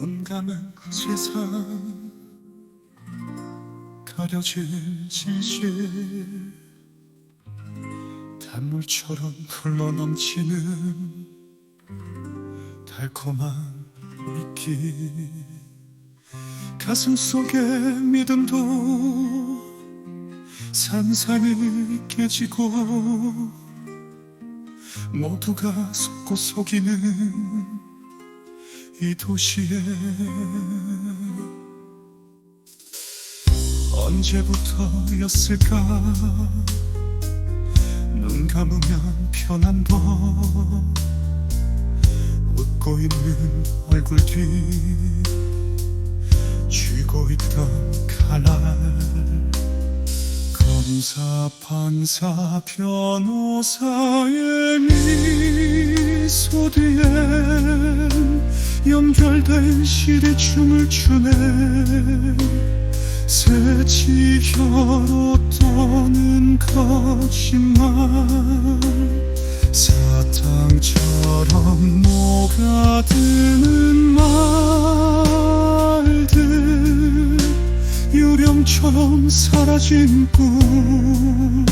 눈 감은 세상 가려진 진실 단물처럼 흘러넘치는 달콤한 미끼. 가슴 속에 믿음도 산산이 깨지고 모두가 속고 속이는 이 도시에 언제부터였을까? 눈 감으면 편한 법 웃고 있는 얼굴 뒤. 쥐고 있던 칼날. 검사 판사 변호사의 미소 연 결된 실이 춤을 추네. 새치 혀로 떠는 거짓말. 사탕처럼 녹아드는 말들. 유령처럼 사라진 꿈.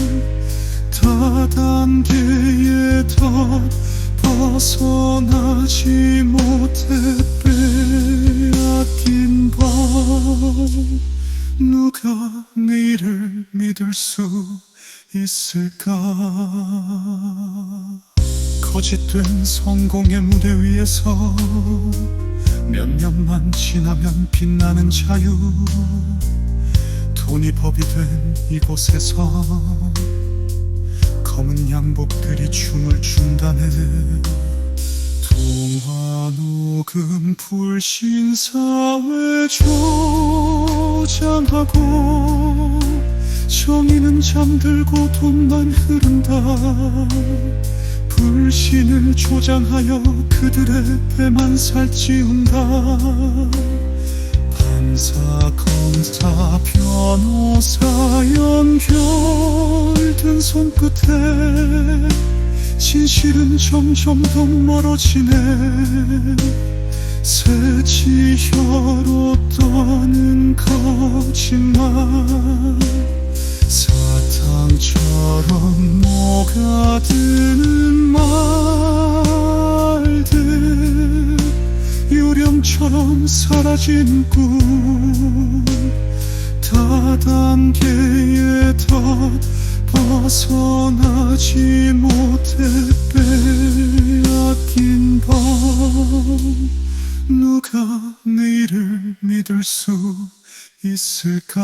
다단계의 덧 벗어나지 못해 빼앗긴 밤 누가 내일을 믿을 수 있을까? 거짓된 성공의 무대 위에서 몇 년만 지나면 빛나는 자유 돈이 법이 된 이곳에서 검은 양복들이 춤을 춘다네 통화 녹음 불신 사회 조장하고 정의는 잠들고 돈만 흐른다. 불신을 조장하여 그들의 배만 살찌운다. 판사, 검사, 변호사 연결된 손끝에 진실은 점점 더 멀어지네. 새치 혀로 떠는 거짓말 사탕처럼 녹아드는 말들. 유령처럼 사라진 꿈. 다단계의 덧 벗어나지 못해 빼앗긴 밤 누가 내일을 믿을 수 있을까